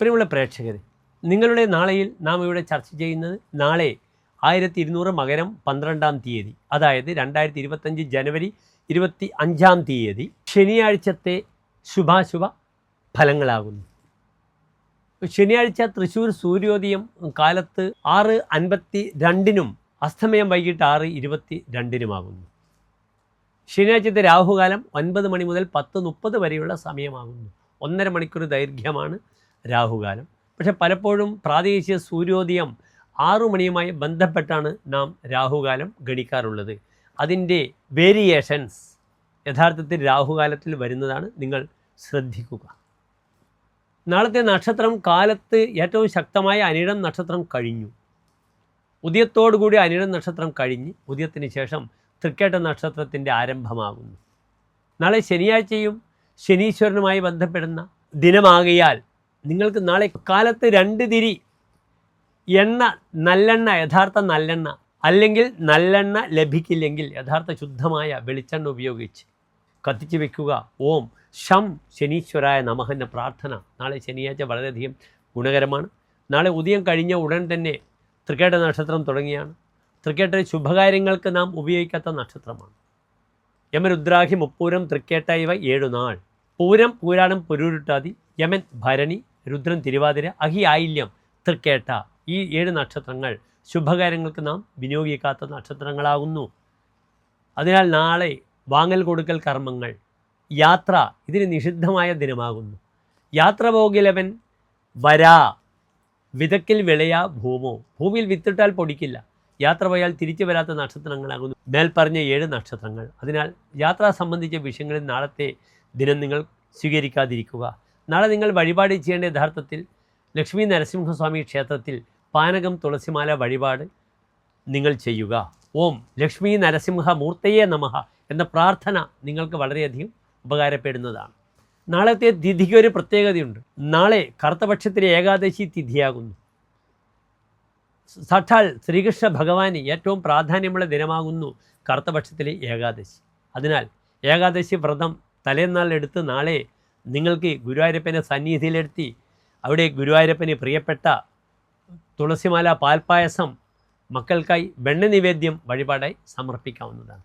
പ്രിയമുള്ള പ്രേക്ഷകരെ നിങ്ങളുടെ നാളെയിൽ നാം ഇവിടെ ചർച്ച ചെയ്യുന്നത് നാളെ ആയിരത്തി ഇരുന്നൂറ് മകരം പന്ത്രണ്ടാം തീയതി അതായത് രണ്ടായിരത്തി ഇരുപത്തഞ്ച് ജനുവരി ഇരുപത്തി അഞ്ചാം തീയതി ശനിയാഴ്ചത്തെ ശുഭാശുഭ ഫലങ്ങളാകുന്നു. ശനിയാഴ്ച തൃശ്ശൂർ സൂര്യോദയം കാലത്ത് ആറ് അൻപത്തി രണ്ടിനും അസ്തമയം വൈകിട്ട് ആറ് ഇരുപത്തി രണ്ടിനുമാകുന്നു ശനിയാഴ്ചത്തെ രാഹുകാലം ഒൻപത് മണി മുതൽ പത്ത് മുപ്പത് വരെയുള്ള സമയമാകുന്നു. ഒന്നര മണിക്കൂർ ദൈർഘ്യമാണ്. രാഹുകാലം. പക്ഷെ പലപ്പോഴും പ്രാദേശിക സൂര്യോദയം ആറു മണിയുമായി ബന്ധപ്പെട്ടാണ് നാം രാഹുകാലം ഗണിക്കാറുള്ളത്. അതിന്റെ വേരിയേഷൻസ് യഥാർത്ഥത്തിൽ രാഹുകാലത്തിൽ വരുന്നതാണ് നിങ്ങൾ ശ്രദ്ധിക്കുക. നാളത്തെ നക്ഷത്രം കാലത്ത് ഏറ്റവും ശക്തമായ അനിഴം നക്ഷത്രം കഴിഞ്ഞു. ഉദയത്തോടുകൂടി അനിഴം നക്ഷത്രം കഴിഞ്ഞ് ഉദയത്തിന് ശേഷം തൃക്കേട്ട നക്ഷത്രത്തിന്റെ ആരംഭമാകുന്നു. നാളെ ശനിയാഴ്ചയും ശനീശ്വരനുമായി ബന്ധപ്പെടുന്ന ദിനമാകയാൽ നിങ്ങൾക്ക് നാളെ കാലത്ത് രണ്ട് തിരി എണ്ണ നല്ലെണ്ണ യഥാർത്ഥ നല്ലെണ്ണ അല്ലെങ്കിൽ നല്ലെണ്ണ ലഭിക്കില്ലെങ്കിൽ യഥാർത്ഥ ശുദ്ധമായ വെളിച്ചെണ്ണ ഉപയോഗിച്ച് കത്തിച്ച് വെക്കുക. ഓം ഷം ശനീശ്വരായ നമഃ എന്ന പ്രാർത്ഥന നാളെ ശനിയാഴ്ച വളരെയധികം ഗുണകരമാണ്. നാളെ ഉദയം കഴിഞ്ഞ ഉടൻ തന്നെ ത്രികേട നക്ഷത്രം തുടങ്ങിയാണ്. തൃക്കേട്ട ശുഭകാര്യങ്ങൾക്ക് നാം ഉപയോഗിക്കാത്ത നക്ഷത്രമാണ്. യമരുദ്രാഹി മുപ്പൂരം തൃക്കേട്ട ഇവ ഏഴു നാൾ. പൂരം പൂരാടം പുരൂരുട്ടാതി യമൻ ഭരണി രുദ്രൻ തിരുവാതിര അഹി ആയില്യം തൃക്കേട്ട. ഈ ഏഴ് നക്ഷത്രങ്ങൾ ശുഭകാര്യങ്ങൾക്ക് നാം വിനിയോഗിക്കാത്ത നക്ഷത്രങ്ങളാകുന്നു. അതിനാൽ നാളെ വാങ്ങൽ കൊടുക്കൽ കർമ്മങ്ങൾ യാത്ര ഇതിന് നിഷിദ്ധമായ ദിനമാകുന്നു. യാത്ര പോകിലവൻ വരാ വിതക്കിൽ വിളയാ ഭൂമോ. ഭൂമിയിൽ വിത്തിട്ടാൽ പൊടിക്കില്ല. യാത്ര പോയാൽ തിരിച്ചു വരാത്ത നക്ഷത്രങ്ങളാകുന്നു. മേൽപ്പറഞ്ഞ ഏഴ് നക്ഷത്രങ്ങൾ. അതിനാൽ യാത്ര സംബന്ധിച്ച വിഷയങ്ങളിൽ നാളത്തെ ദിനം നിങ്ങൾ സ്വീകരിക്കാതിരിക്കുക. നാളെ നിങ്ങൾ വഴിപാട് ചെയ്യേണ്ട യഥാർത്ഥത്തിൽ ലക്ഷ്മി നരസിംഹസ്വാമി ക്ഷേത്രത്തിൽ പാനകം തുളസിമാല വഴിപാട് നിങ്ങൾ ചെയ്യുക. ഓം ലക്ഷ്മി നരസിംഹ മൂർത്തയെ നമഹ എന്ന പ്രാർത്ഥന നിങ്ങൾക്ക് വളരെയധികം ഉപകാരപ്പെടുന്നതാണ്. നാളത്തെ തിഥിക്ക് ഒരു പ്രത്യേകതയുണ്ട്. നാളെ കറുത്തപക്ഷത്തിലെ ഏകാദശി തിഥിയാകുന്നു. സാക്ഷാൽ ശ്രീകൃഷ്ണ ഭഗവാന് ഏറ്റവും പ്രാധാന്യമുള്ള ദിനമാകുന്നു കറുത്തപക്ഷത്തിലെ ഏകാദശി. അതിനാൽ ഏകാദശി വ്രതം തലേന്നാൾ എടുത്ത് നാളെ നിങ്ങൾക്ക് ഗുരുവായൂരപ്പനെ സന്നിധിയിലെടുത്തി അവിടെ ഗുരുവായൂരപ്പന് പ്രിയപ്പെട്ട തുളസിമാല പാൽപ്പായസം മക്കൾക്കായി വെണ്ണ നിവേദ്യം വഴിപാടായി സമർപ്പിക്കാവുന്നതാണ്.